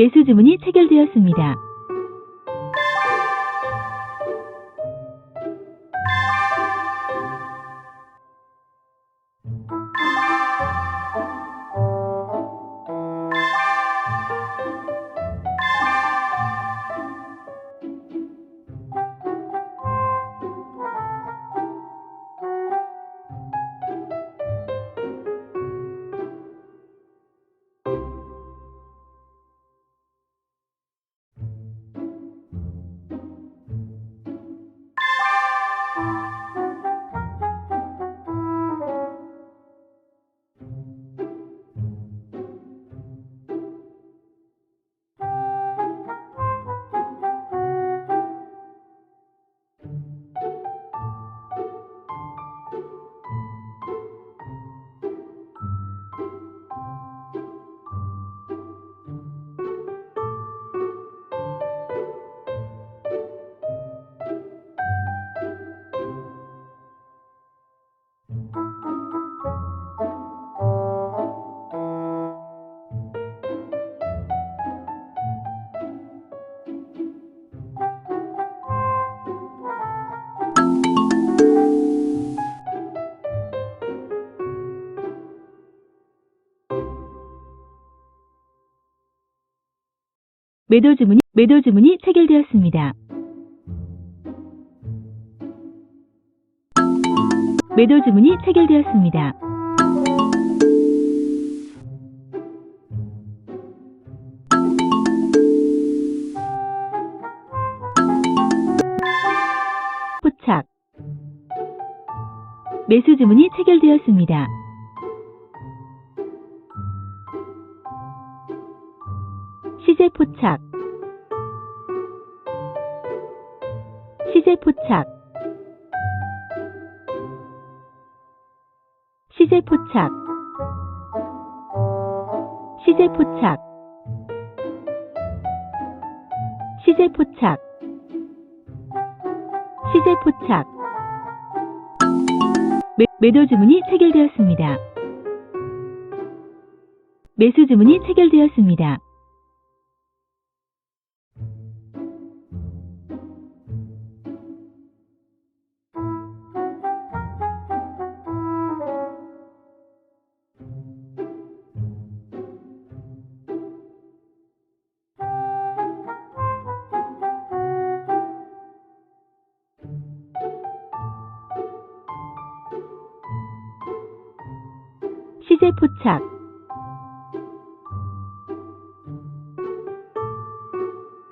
매수 주문이 체결되었습니다. 매도 주문이 매도 주문이 체결되었습니다. 매도 주문이 체결되었습니다. 포착 매수 주문이 체결되었습니다. 시제 포착. 시제 포착. 시제 포착. 시제 포착. 시제 포착. 시제 포착. 매, 매도 주문이 체결되었습니다. 매수 주문이 체결되었습니다.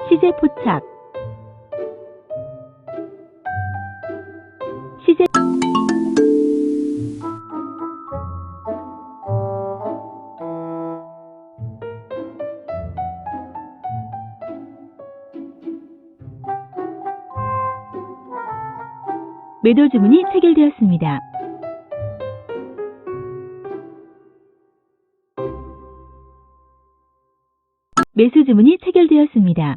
시세 포착 시세 매도 주문이 체결되었습니다. 매수 주문이 체결되었습니다.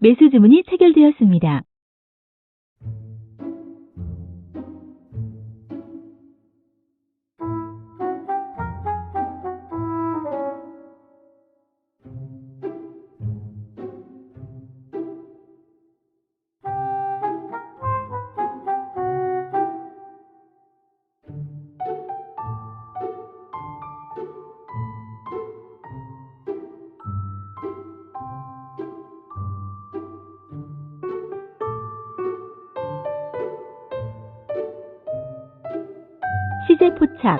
매수 주문이 체결되었습니다. 포착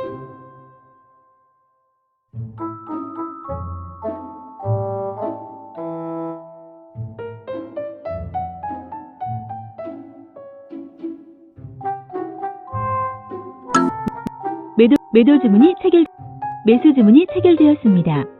매도 매도 주문이 체결 매수 주문이 체결되었습니다.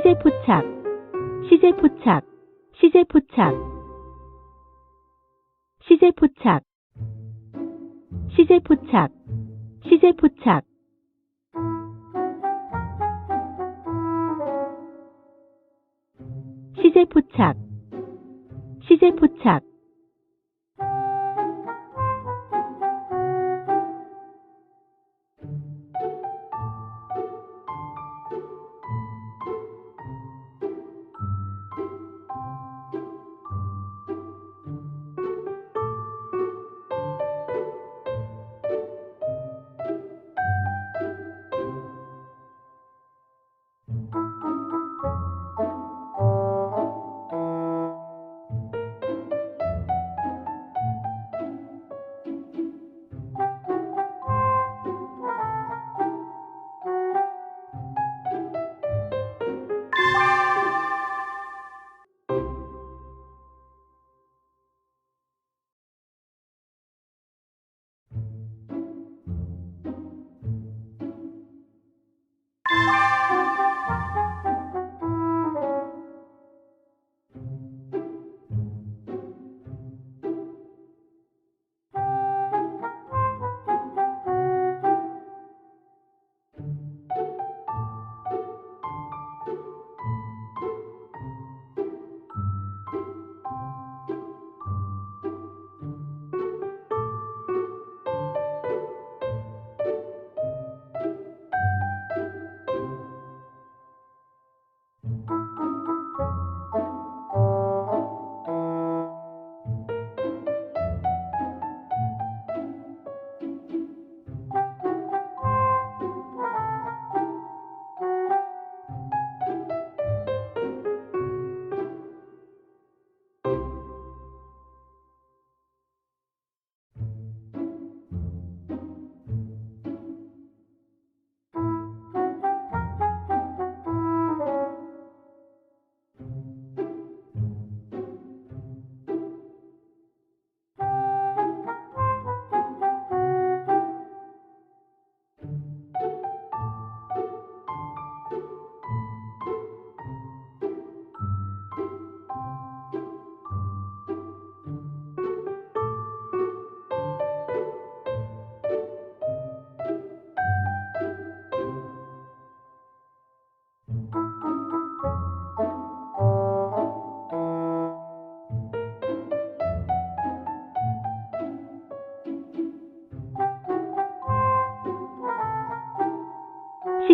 시제 포착, 시제 포착, 시제 포착, 시제 포착, 시제 포착, 시제 포착. 시제 포착, 시제 포착.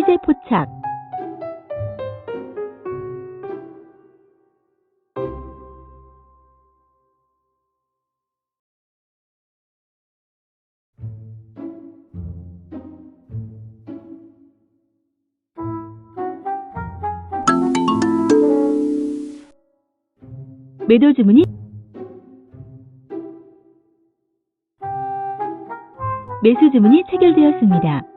시제 포착, 매도 주문이 매수 주문이 체결되었습니다.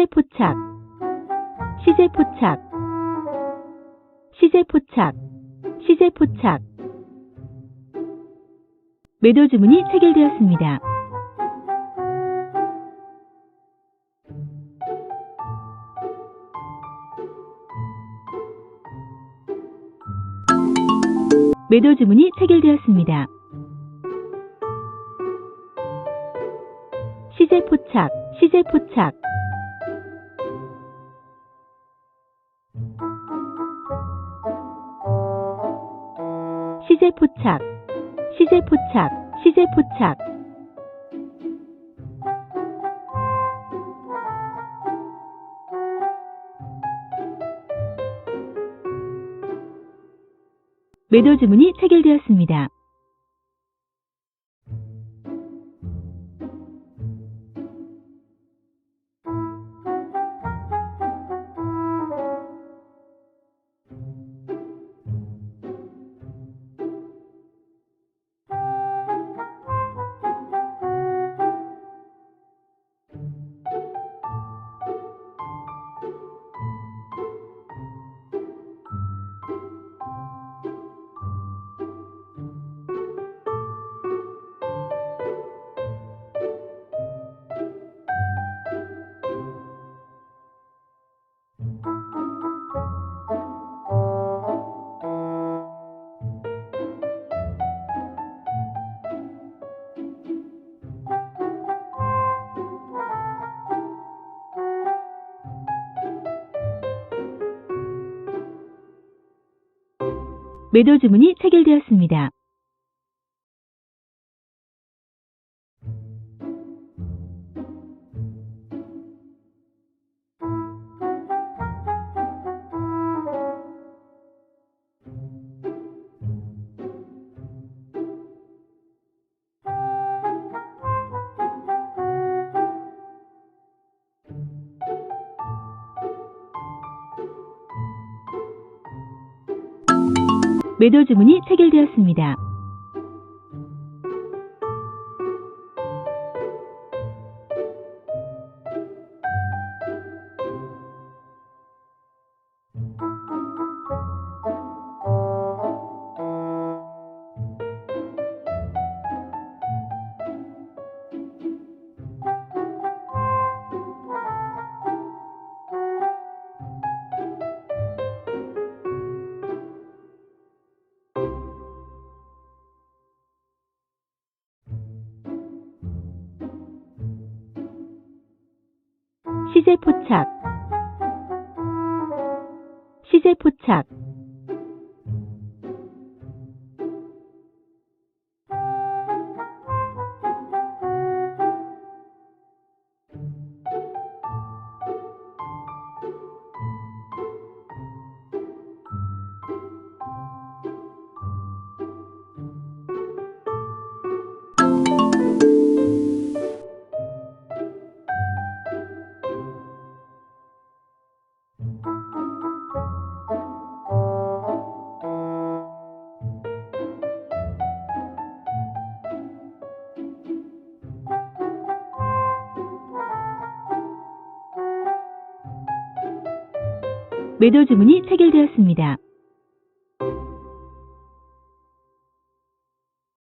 시제 포착, 시제 포착, 시제 포착, 시제 포착. 매도 주문이 체결되었습니다. 매도 주문이 체결되었습니다. 시제 포착, 시제 포착. 시제 포착, 시제 포착, 시제 포착. 매도 주문이 체결되었습니다. 매도 주문이 체결되었습니다. 매도 주문이 체결되었습니다. 시제 포착, 시제 포착. 매도 주문이 체결되었습니다.